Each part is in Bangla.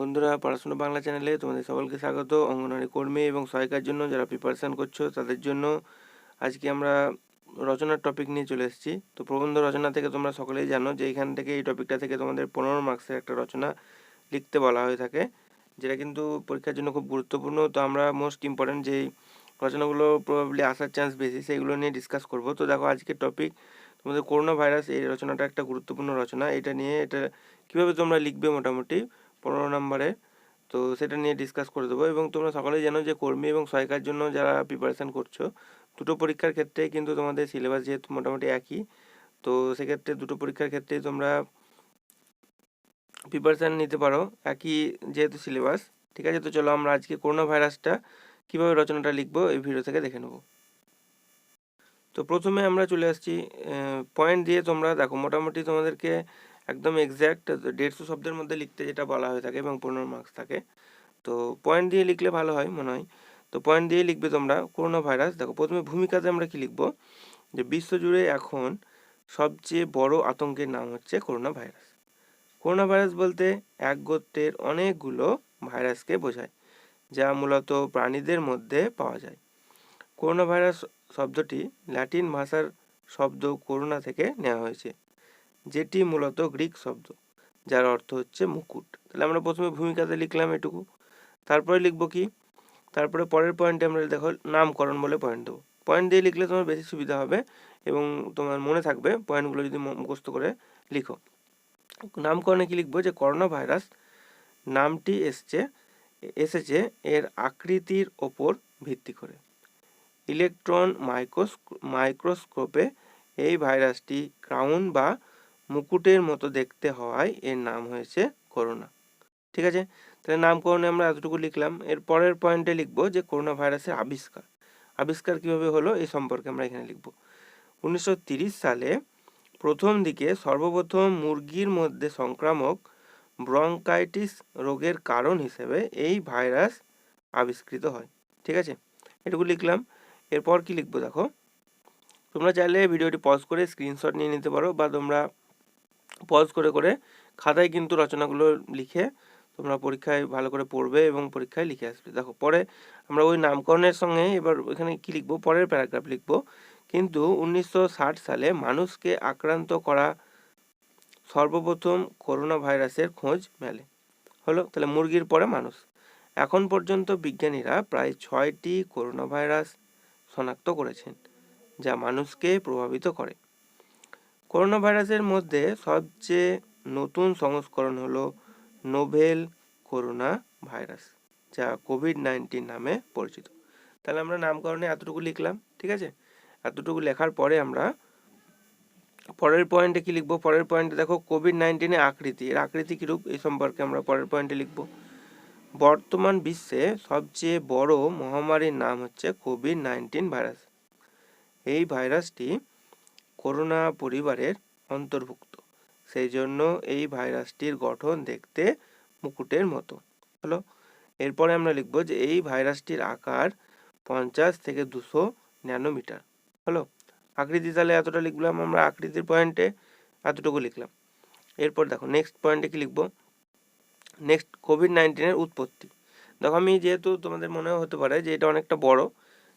বন্ধুরা, পড়াশোনা বাংলা চ্যানেলে তোমাদের সকলকে স্বাগত। অঙ্গনওয়াড়ি কর্মী এবং সহায়িকার জন্য যারা প্রিপারেশান করছ, তাদের জন্য আজকে আমরা রচনার টপিক নিয়ে চলে এসেছি। তো প্রবন্ধ রচনা থেকে তোমরা সকলেই জানো যে এখান থেকে এই টপিকটা থেকে তোমাদের পনেরো মার্কসের একটা রচনা লিখতে বলা হয়ে থাকে, যেটা কিন্তু পরীক্ষার জন্য খুব গুরুত্বপূর্ণ। তো আমরা মোস্ট ইম্পর্ট্যান্ট যেই রচনাগুলো প্রবাবলি আসার চান্স বেশি সেইগুলো নিয়ে ডিসকাস করব। তো দেখো, আজকের টপিক তোমাদের করোনা ভাইরাস এই রচনাটা একটা গুরুত্বপূর্ণ রচনা। এটা নিয়ে এটা কীভাবে তোমরা লিখবে মোটামুটি? পনেরো নম্বরে। তো সেটা নিয়ে ডিসকাস করে দেবো এবং তোমরা সকলেই জানো যে কর্মী এবং সহায়িকার জন্য যারা প্রিপারেশান করছ, দুটো পরীক্ষার ক্ষেত্রেই কিন্তু তোমাদের সিলেবাস যেহেতু মোটামুটি একই, তো সেক্ষেত্রে দুটো পরীক্ষার ক্ষেত্রেই তোমরা প্রিপারেশান নিতে পারো, একই যেহেতু সিলেবাস ঠিক আছে? তো চলো আমরা আজকে করোনা ভাইরাসটা কীভাবে রচনাটা লিখব এই ভিডিও থেকে দেখে নেব। তো প্রথমে আমরা চলে আসছি পয়েন্ট দিয়ে তোমরা দেখো, মোটামুটি তোমাদেরকে একদম এক্স্যাক্ট দেড়শো শব্দের মধ্যে লিখতে যেটা বলা হয়ে থাকে এবং পনেরো মার্কস থাকে। তো পয়েন্ট দিয়ে লিখলে ভালো হয় মনে হয়। তো পয়েন্ট দিয়ে লিখবে তোমরা করোনা ভাইরাস দেখো, প্রথমে ভূমিকাতে আমরা কি লিখব? যে বিশ্বজুড়ে এখন সবচেয়ে বড় আতঙ্কের নাম হচ্ছে করোনা ভাইরাস করোনা ভাইরাস বলতে এক গোত্রের অনেকগুলো ভাইরাসকে বোঝায়, যা মূলত প্রাণীদের মধ্যে পাওয়া যায়। করোনা ভাইরাস শব্দটি ল্যাটিন ভাষার শব্দ করোনা থেকে নেওয়া হয়েছে। যেটি মূলত গ্রিক শব্দ, যার অর্থ হচ্ছে মুকুট। তাহলে আমরা প্রথমে ভূমিকাতে লিখলাম এটুকু। তারপরে লিখব কি? তারপরে পরের পয়েন্টে আমরা দেখো নামকরণ বলে পয়েন্ট দেবো। পয়েন্ট দিয়ে লিখলে তোমার বেশি সুবিধা হবে এবং তোমার মনে থাকবে পয়েন্টগুলো যদি মুখস্থ করে লিখো। নামকরণে কি লিখব? যে করোনা ভাইরাস নামটি এসছে, এসেছে এর আকৃতির ওপর ভিত্তি করে। ইলেকট্রন মাইক্রোস মাইক্রোস্কোপে এই ভাইরাসটি ক্রাউন বা মুকুটের মতো দেখতে হওয়ায় এর নাম হয়েছে করোনা। ঠিক আছে? তাহলে নামকরণে আমরা এতটুকু লিখলাম। এর পরের পয়েন্টে লিখব যে করোনা ভাইরাসের আবিষ্কার। আবিষ্কার কীভাবে হলো এই সম্পর্কে আমরা এখানে লিখব। উনিশশো সালে প্রথম দিকে সর্বপ্রথম মুরগির মধ্যে সংক্রামক ব্রঙ্কাইটিস রোগের কারণ হিসেবে এই ভাইরাস আবিষ্কৃত হয়। ঠিক আছে? এটুকু লিখলাম। এরপর কি লিখব দেখো? তোমরা চাইলে ভিডিওটি পজ করে স্ক্রিনশট নিয়ে নিতে পারো বা তোমরা পজ করে করে খাতায় কিন্তু রচনাগুলো লিখে তোমরা পরীক্ষায় ভালো করে পড়বে এবং পরীক্ষায় লিখে আসবে। দেখো, পরে আমরা ওই নামকরণের সঙ্গে এবার এখানে কি লিখব? পরের প্যারাগ্রাফ লিখব। কিন্তু উনিশশো ষাট সালে মানুষকে আক্রান্ত করা সর্বপ্রথম করোনা ভাইরাসের খোঁজ মেলে। হলো? তাহলে মুরগির পরে মানুষ। এখন পর্যন্ত বিজ্ঞানীরা প্রায় ছয়টি করোনা ভাইরাস শনাক্ত করেছেন, যা মানুষকে প্রভাবিত করে। করোনা ভাইরাসের মধ্যে সবচেয়ে নতুন সংস্করণ হলো নোভেল করোনা ভাইরাস যা কোভিড নাইন্টিন নামে পরিচিত। তাহলে আমরা নামকরণে এতটুকু লিখলাম, ঠিক আছে? এতটুকু লেখার পরে আমরা পরের পয়েন্টে কি লিখব? পরের পয়েন্টে দেখো কোভিড নাইন্টিনের আকৃতি। এর আকৃতি কীরূপ? এই সম্পর্কে আমরা পরের পয়েন্টে লিখব। বর্তমান বিশ্বে সবচেয়ে বড় মহামারীর নাম হচ্ছে কোভিড নাইন্টিন ভাইরাস। এই ভাইরাসটি করোনা পরিবারের অন্তর্ভুক্ত। সেই জন্য এই ভাইরাসটির গঠন দেখতে মুকুটের মতো। হলো এরপরে আমরা লিখব যে এই ভাইরাসটির আকার পঞ্চাশ থেকে দুশো ন্যানোমিটার। হলো আকৃতি তাহলে এতটা লিখলাম আমরা, আকৃতির পয়েন্টে এতটুকু লিখলাম। এরপর দেখো নেক্সট পয়েন্টে কি লিখব? নেক্সট কোভিড নাইন্টিনের উৎপত্তি। দেখো আমি যেহেতু তোমাদের মনে হতে পারে যে এটা অনেকটা বড়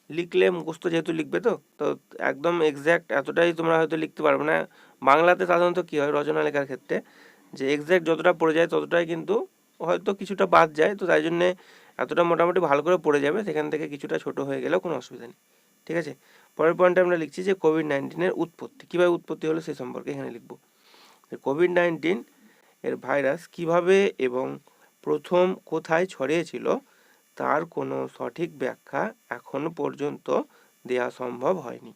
লিখলে মুখস্থ যেহেতু লিখবে তো তো একদম এক্স্যাক্ট এতটাই তোমরা হয়তো লিখতে পারবে না। বাংলাতে সাধারণত কী হয় রচনা লেখার ক্ষেত্রে? যে এক্স্যাক্ট যতটা পড়ে যায় ততটাই কিন্তু হয়তো কিছুটা বাদ যায়, তো তাই জন্যে এতটা মোটামুটি ভালো করে পড়ে যাবে, সেখান থেকে কিছুটা ছোট হয়ে গেলেও কোনো অসুবিধা নেই। ঠিক আছে? পরের পয়েন্টে আমরা লিখছি যে কোভিড নাইন্টিনের উৎপত্তি। কীভাবে উৎপত্তি হলো সেই সম্পর্কে এখানে লিখব। কোভিড নাইন্টিন এর ভাইরাস কীভাবে এবং প্রথম কোথায় ছড়িয়েছিল? তার কোনো সঠিক ব্যাখ্যা এখনও পর্যন্ত দেওয়া সম্ভব হয়নি।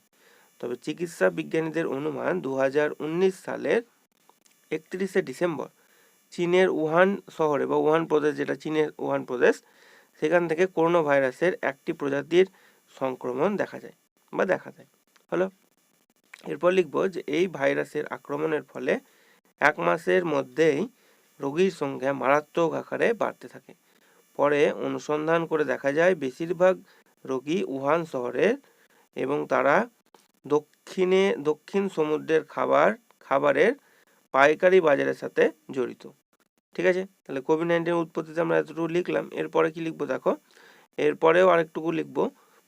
তবে চিকিৎসা বিজ্ঞানীদের অনুমান দু হাজার উনিশ সালের একত্রিশে ডিসেম্বর চীনের উহান শহরে বা উহান প্রদেশ যেটা চীনের উহান প্রদেশ, সেখান থেকে করোনা ভাইরাসের একটি প্রজাতির সংক্রমণ দেখা যায় বা দেখা যায়। হলো, এরপর লিখব যে এই ভাইরাসের আক্রমণের ফলে এক মাসের মধ্যেই রোগীর সংখ্যা মারাত্মক আকারে বাড়তে থাকে। পরে অনুসন্ধান করে দেখা যায় বেশিরভাগ রোগী উহান শহরের এবং তারা দক্ষিণে, দক্ষিণ সমুদ্রের খাবার, খাবারের পাইকারি বাজারের সাথে জড়িত। ঠিক আছে? তাহলে কোভিড নাইন্টিনের উৎপত্তিতে আমরা এতটুকু লিখলাম। এরপরে কি লিখব দেখো? এরপরেও আরেকটুকু লিখব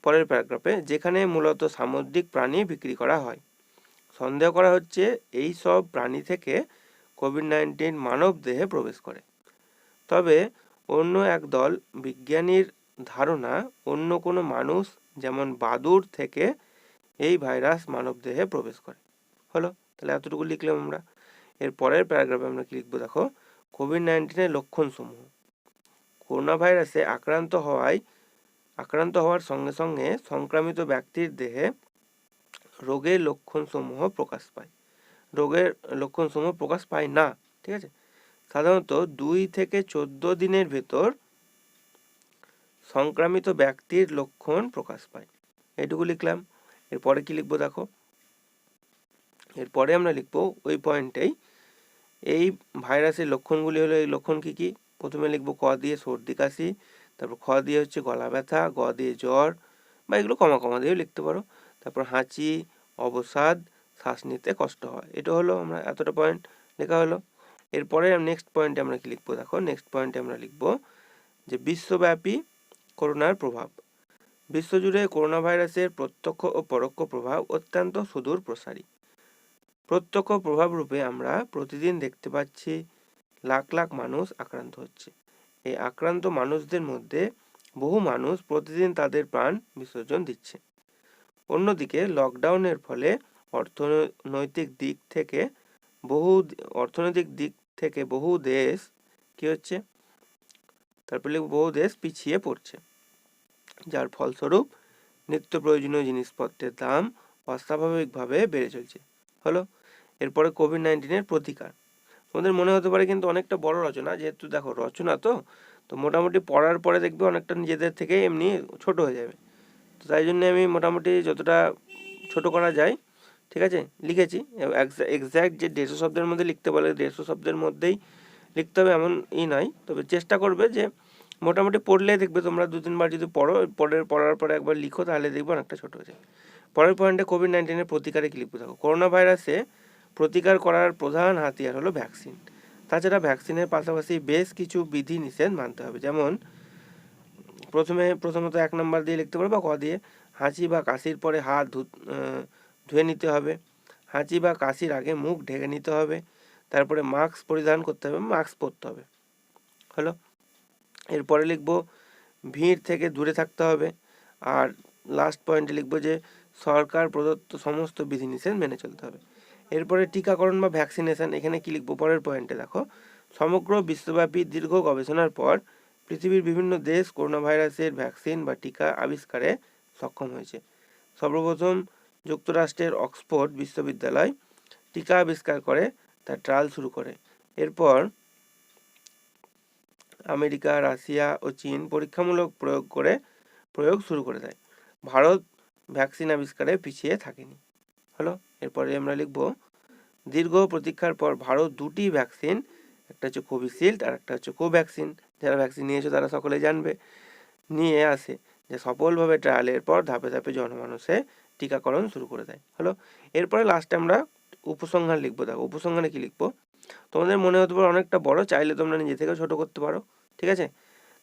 পরের প্যারাগ্রাফে যেখানে মূলত সামুদ্রিক প্রাণী বিক্রি করা হয়। সন্দেহ করা হচ্ছে এই সব প্রাণী থেকে কোভিড নাইন্টিন মানব দেহে প্রবেশ করে। তবে অন্য এক দল বিজ্ঞানীর ধারণা, অন্য কোনো মানুষ যেমন বাদুর থেকে এই ভাইরাস মানবদেহে প্রবেশ করে। হলো? তাহলে এতটুকু লিখলাম আমরা। এর পরের প্যারাগ্রাফে আমরা কি লিখব দেখো? কোভিড নাইন্টিনের লক্ষণসমূহ। করোনা ভাইরাসে আক্রান্ত হওয়ায়, আক্রান্ত হওয়ার সঙ্গে সঙ্গে সংক্রামিত ব্যক্তির দেহে রোগের লক্ষণসমূহ প্রকাশ পায়। রোগের লক্ষণসমূহ প্রকাশ পায় না, ঠিক আছে? সাধারণত দুই থেকে চোদ্দ দিনের ভেতর সংক্রামিত ব্যক্তির লক্ষণ প্রকাশ পায়। এটুকু লিখলাম। এরপরে কি লিখব দেখো? এরপরে আমরা লিখব ওই পয়েন্টেই এই ভাইরাসের লক্ষণগুলি হলো, এই লক্ষণ কি কি? প্রথমে লিখব ক দিয়ে সর্দি, কাশি, তারপর খ দিয়ে হচ্ছে গলা ব্যথা, গ দিয়ে জ্বর, বা এগুলো কমা কমা দিয়েও লিখতে পারো। তারপর হাঁচি, অবসাদ, শ্বাস নিতে কষ্ট হয়। এটা হলো আমরা এতটা পয়েন্ট লেখা হলো। এরপরে নেক্সট পয়েন্টে আমরা কি লিখব? দেখো নেক্সট পয়েন্টে আমরা লিখব যে বিশ্বব্যাপী করোনার প্রভাব। বিশ্বজুড়ে করোনা ভাইরাসের প্রত্যক্ষ ও পরোক্ষ প্রভাব অত্যন্ত সুদূর প্রসারী। প্রত্যক্ষ প্রভাব রূপে আমরা প্রতিদিন দেখতে পাচ্ছি লাখ লাখ মানুষ আক্রান্ত হচ্ছে। এই আক্রান্ত মানুষদের মধ্যে বহু মানুষ প্রতিদিন তাদের প্রাণ বিসর্জন দিচ্ছে। অন্যদিকে লকডাউনের ফলে অর্থনৈতিক দিক থেকে বহু অর্থনৈতিক দিক থেকে বহু দেশ কি হচ্ছে? তারপরে বহু দেশ পিছিয়ে পড়ছে। যার ফলস্বরূপ নিত্য প্রয়োজনীয় জিনিসপত্রের দাম অস্বাভাবিকভাবে বেড়ে চলছে। হলো, এরপরে কোভিড নাইন্টিনের প্রতিকার। তোমাদের মনে হতে পারে কিন্তু অনেকটা বড় রচনা, যেহেতু দেখো রচনা তো তো মোটামুটি পড়ার পরে দেখবে অনেকটা নিজেদের থেকে এমনি ছোট হয়ে যাবে। তো তাই জন্য আমি মোটামুটি যতটা ছোট করা যায় ঠিক আছে? লিখেছি। এক্স্যাক্ট যে দেড়শো শব্দের মধ্যে লিখতে বলে, দেড়শো শব্দের মধ্যেই লিখতে হবে এমন ই নয়। তবে চেষ্টা করবে যে মোটামুটি পড়লে দেখবে তোমরা দু তিনবার যদি পড়ো পরের পড়ার পরে একবার লিখো, তাহলে দেখবে অনেকটা ছোটো হয়ে যায় পরের পয়েন্টে কোভিড নাইন্টিনের প্রতিকারে কি লিখব? দেখো করোনা ভাইরাসে প্রতিকার করার প্রধান হাতিয়ার হলো ভ্যাকসিন। তাছাড়া ভ্যাকসিনের পাশাপাশি বেশ কিছু বিধি নিষেধ মানতে হবে। যেমন, প্রথমে, প্রথমত এক নম্বর দিয়ে লিখতে পারো বা ক দিয়ে, হাঁচি বা কাশির পরে হাত ধু ধুয়ে নিতে হবে। হাঁচি বা কাশির আগে মুখ ঢেকে নিতে হবে। তারপরে মাস্ক পরিধান করতে হবে মাস্ক পরতে হবে। হলো? এরপরে লিখব, ভিড় থেকে দূরে থাকতে হবে। আর লাস্ট পয়েন্টে লিখব যে, সরকার প্রদত্ত সমস্ত বিধিনিষেধ মেনে চলতে হবে। এরপরে টিকাকরণ বা ভ্যাকসিনেশন এখানে কি লিখব? পরের পয়েন্টে দেখো। সমগ্র বিশ্বব্যাপী দীর্ঘ গবেষণার পর পৃথিবীর বিভিন্ন দেশ করোনা ভাইরাসের ভ্যাকসিন বা টিকা আবিষ্কারে সক্ষম হয়েছে। সর্বপ্রথম যুক্তরাষ্ট্রের অক্সফোর্ড বিশ্ববিদ্যালয় টিকা আবিষ্কার করে, তার ট্রায়াল শুরু করে। এরপর আমেরিকা, রাশিয়া ও চীন পরীক্ষামূলক প্রয়োগ করে, প্রয়োগ শুরু করে দেয়। ভারত ভ্যাকসিন আবিষ্কারে পিছিয়ে থাকেনি। হলো, এরপরে আমরা লিখব, দীর্ঘ প্রতীক্ষার পর ভারত দুটি ভ্যাকসিন, একটা হচ্ছে কোভিশিল্ড আর একটা হচ্ছে কোভ্যাক্সিন। যারা ভ্যাকসিন নিয়েছে তারা সকলে জানবে, নিয়ে আসে। যে সফলভাবে ট্রায়ালের পর ধাপে ধাপে জনমানুষে টিকাকরণ শুরু করে দেয়। হলো এরপরে লাস্টে আমরা উপসংহার লিখব। দেখো, উপসংহারে কি লিখব? তোমাদের মনে হতে পারে অনেকটা বড়, চাইলে তোমরা নিজে থেকে ছোট করতে পারো। ঠিক আছে?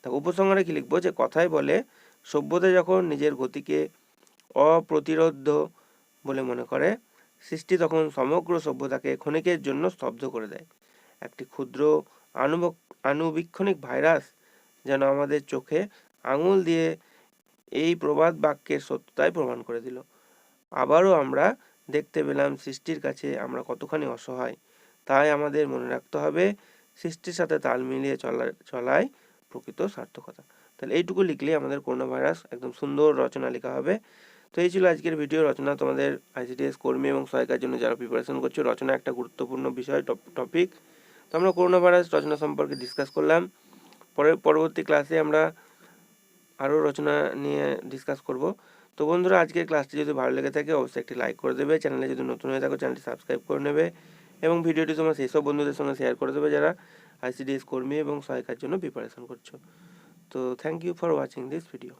তা উপসংহারে কি লিখব? যে কথায় বলে, সভ্যতা যখন নিজের গতিকে অপ্রতিরোধ বলে মনে করে, সৃষ্টি তখন সমগ্র সভ্যতাকে ক্ষণিকের জন্য স্তব্ধ করে দেয়। একটি ক্ষুদ্র আনুবীক্ষণিক ভাইরাস যেন আমাদের চোখে আঙুল দিয়ে এই প্রবাদ বাক্যের সত্যতায় প্রমাণ করে দিল। আবারও আমরা দেখতে পেলাম সৃষ্টির কাছে আমরা কতখানি অসহায়। তাই আমাদের মনে রাখতে হবে, সৃষ্টির সাথে তাল মিলিয়ে চলা চলায় প্রকৃত সার্থকতা। তাহলে এইটুকু লিখলে আমাদের করোনা ভাইরাস একদম সুন্দর রচনা লেখা হবে। তো এই ছিল আজকের ভিডিও, রচনা তোমাদের আইসিডিএস কর্মী এবং সহায়িকার জন্য যারা প্রিপারেশন করছ, রচনা একটা গুরুত্বপূর্ণ বিষয় টপিক তো আমরা করোনা ভাইরাস রচনা সম্পর্কে ডিসকাস করলাম। পরে পরবর্তী ক্লাসে আমরা আরও রচনা নিয়ে ডিসকাস করব। তো বন্ধুরা, আজকের ক্লাসটি যদি ভালো লেগে থাকে, অবশ্যই একটি লাইক করে দেবে। চ্যানেলে যদি নতুন হয়ে থাকো চ্যানেলটি সাবস্ক্রাইব করে নেবে এবং ভিডিওটি তোমার সেই সব বন্ধুদের সঙ্গে শেয়ার করে দেবে যারা আইসিডিএস কর্মী এবং সহায়িকার জন্য প্রিপারেশন করছ। তো thank you for watching this video